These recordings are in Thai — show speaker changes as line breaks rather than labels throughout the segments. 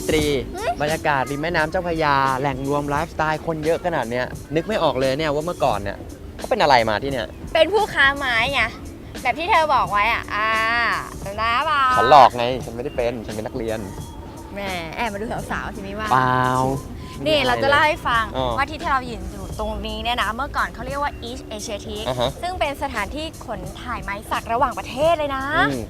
นี่ตรีบรรยากาศริมแม่น้ำเจ้าพระยา แหล่งรวมไลฟ์สไตล์คนเยอะขนาดเนี้ยนึกไม่ออกเลยเนี่ยว่าเมื่อก่อนเนี่ยเขาเป็นอะไรมาที่เนี่ย
เป็นผู้ค้าไม้ไงแบบที่เธอบอกไว้อะอ่านะเปล่า
ฉันหลอกไงฉันไม่ได้เป็นฉันเป็นนักเรียน
แหมแอบมาดูสาวๆสิไม่ว่า
เปล่า
นี่เราจะเล่าให้ฟัง
อ๋อ
ว่าที่ที่เรายืนอยู่ตรงนี้เนี่ยนะเมื่อก่อนเขาเรียกว่า East Asia t e a
อ่าฮะ
ซึ่งเป็นสถานที่ขนถ่ายไม้สักระหว่างประเทศเลยนะ
อืม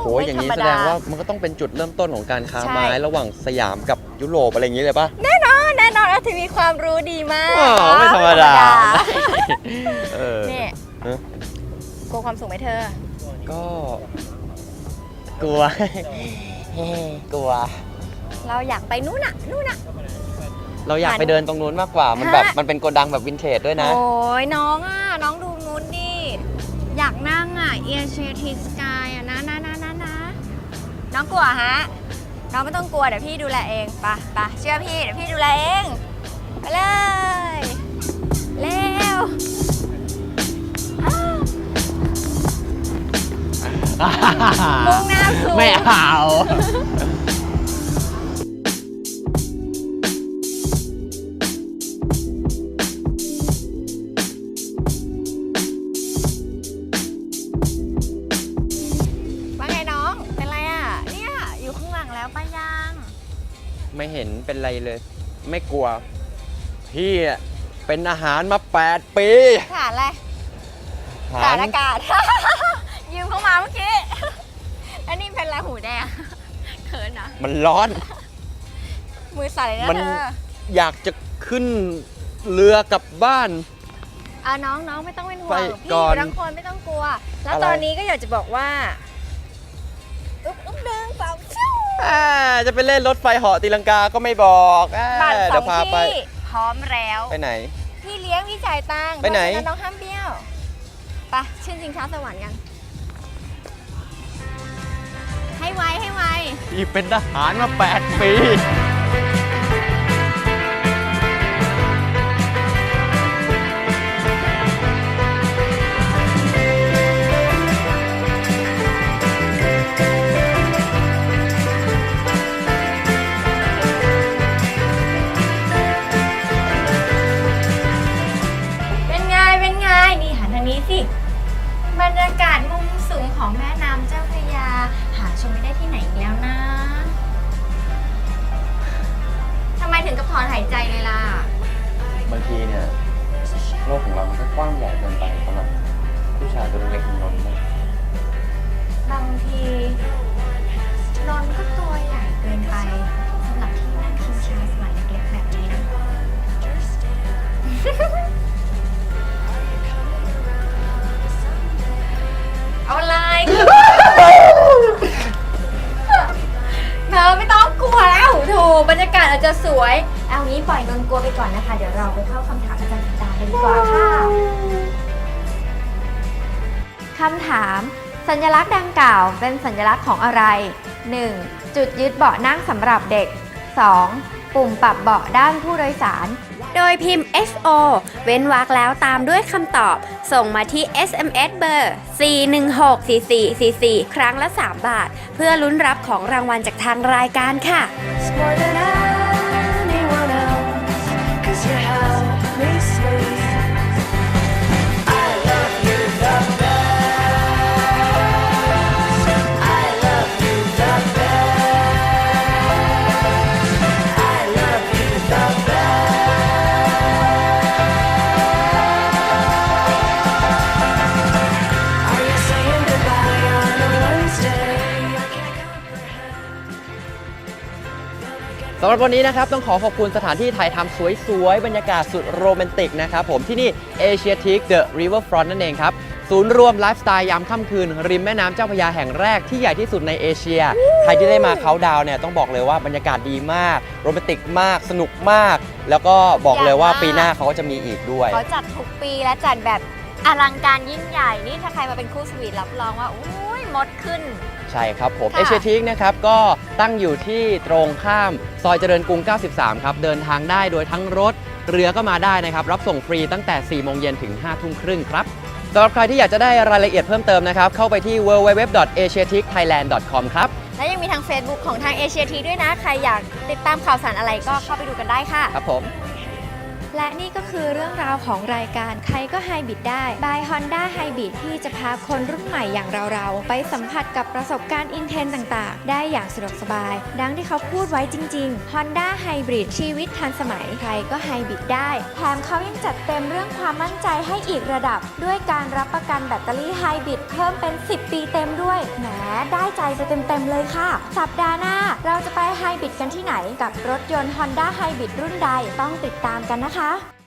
โอ้
โห
ไม่
อย่าง
ธร
นี้
รม
แสดงว่ามันก็ต้องเป็นจุดเริ่มต้นของการค้า
ใช่
ไม้ระหว่างสยามกับยุโรปอะไรอย่างนี้เลยปะ
แน่นอนแน่นอนอาถึงมีความรู้ดีมาก
อ๋อไม่ธรรมดา เออ
นี่
เอ๊ะ
กลัวความสูงไหมเธอ
ก็ กลัว กลัว
เราอยากไปนู่นน่ะนู่นน่ะ
เราอยาก
หัน
ไปเดินตรงนู้นมากกว่า มันแบบ
ฮะ
มันเป็นโกดังแบบวินเทจด้วยนะ
โอ้ยน้องอะ น้องดูนู้นดิ อยากนั่งอะ เอียเชทีสกายอะนะนะนะนะนะ น้องกลัวฮะ น้องไม่ต้องกลัวเดี๋ยวพี่ดูแลเองไปะปะเชื่อพี่เดี๋ยวพี่ดูแลเอง ไปเลย เร็วมุ่งหน้าสู่
ไม่เอา
ว่า ไม่
เห็นเป็นไรเลย ไม่กลัว พี่อะเป็นอาหารมา 8 ปี
ฐานอะไร
อา
ฐา
หานร
อากาศ ยืมเข้ามาเมื่อกี้อันนี้เป็นอะไรหูแดง เขินนะ
มันร้อน
มือสั่นเลยนะ
มัน
เธอ
อยากจะขึ้นเรือกลับบ้าน
อะน้องน้องไม่ต้องเป็นห่ว
ไป
งพี่
ก่อน
ทั้งคนไม่ต้องกลัว แล้ว
อะไร
ตอนนี้ก็อยากจะบอกว่า อ่า
จะไปเล่นรถไฟเหาะตีลังกาก็ไม่บอกอ่า
บ้านส
เดี๋
อยง
วพาไป
ที่พร้อมแล้ว
ไปไหน
พี่เลี้ยงพี่จ่ายตังค์
ไปไหน
เพราะฉะน้องห้ามเบี้ยวไปชื่นจริงช้าสวรรค์กัน ให้ไวให้ไว
พี่เป็นทหารมา 8 ปี
สิ บรรยากาศมุมสูงของแม่น้ำเจ้าพระยา หาชมไม่ได้ที่ไหนอีกแล้วนะ ทำไมถึงกับถอนหายใจเลยล่ะ
บางทีเนี่ย โลกของเรามันก็กว้างใหญ่เกินไปสำหรับผู้ชายตัวเล็กๆของนนท์นะ
บางทีนนท์ก็ตัวใหญ่เกินไป เธอไม่ต้องกลัวแล้วโถบรรยากาศอาจจะสวย เอางี้ปล่อยนนท์กลัวไปก่อนนะคะ เดี๋ยวเราไปเข้าคำถามอาจารย์ตากันดีกว่าค่ะคำถาม สัญลักษณ์ดังกล่าวเป็นสัญลักษณ์ของอะไร 1. จุดยึดเบาะนั่งสำหรับเด็ก 2. ปุ่มปรับเบาะด้านผู้โดยสาร โดยพิมพ์ SO เว้นวรรคแล้วตามด้วยคำตอบ ส่งมาที่ SMS เบอร์ 4164444 ครั้งละ 3 บาท เพื่อลุ้นรับของรางวัลจากทางรายการค่ะ
สำหรับวันนี้นะครับต้องขอขอบคุณสถานที่ถ่ายทำสวยๆ บรรยากาศสุดโรแมนติกนะครับผมที่นี่ Asia t e a k The Riverfront นั่นเองครับ ศูนย์รวมไลฟ์สไตล์ยามค่ำคืน ริมแม่น้ำเจ้าพระยาแห่งแรกที่ใหญ่ที่สุดในเอเชีย ใครที่ได้มาเขาน์ดาวน์เนี่ยต้องบอกเลยว่าบรรยากาศดีมาก โรแมนติกมาก สนุกมาก แล้วก็บอกเลยว่าปีหน้าเขาก็จะมีอีกด้วย
เขาจัดทุกปีและจัดแบบอลังการยิ่งใหญ่นี่ถ้าใครมาเป็นคู่สวีทรับรองว่าอุ้ย มดขึ้น
ใช่ครับผม
ค่ะ
เอเชียทิกนะครับก็ตั้งอยู่ที่ตรงข้ามซอยเจริญกรุง 93 ครับ เดินทางได้โดยทั้งรถเรือก็มาได้นะครับ รับส่งฟรีตั้งแต่ 4 โมงเย็นถึง 5 ทุ่มครึ่งครับสำหรับใครที่อยากจะได้รายละเอียดเพิ่มเติมนะครับ เข้าไปที่ www.asiaticthailand.com ครับ
และยังมีทาง Facebook ของทางเอเชียทีด้วยนะ ใครอยากติดตามข่าวสารอะไรก็เข้าไปดูกันได้ค่ะ
ครับผม
และนี่ก็คือเรื่องราวของรายการใครก็ไฮบิดได้ by Honda Hybrid ที่จะพาคนรุ่นใหม่อย่างเราๆ ไปสัมผัสกับประสบการณ์อินเทนต่างๆ ได้อย่างสะดวกสบาย ดังที่เขาพูดไว้จริง ๆ Honda Hybrid ชีวิตทันสมัยใครก็ไฮบิดได้ แถมเขายังจัดเต็มเรื่องความมั่นใจให้อีกระดับ ด้วยการรับประกันแบตเตอรี่ไฮบริดเพิ่มเป็น 10 ปีเต็มด้วยแหมได้ใจไปเต็มๆเลยค่ะ สัปดาห์หน้า เราจะไปไฮบริดกันที่ไหนกับรถยนต์ Honda Hybrid รุ่นใดต้องติดตามกันนะคะคะ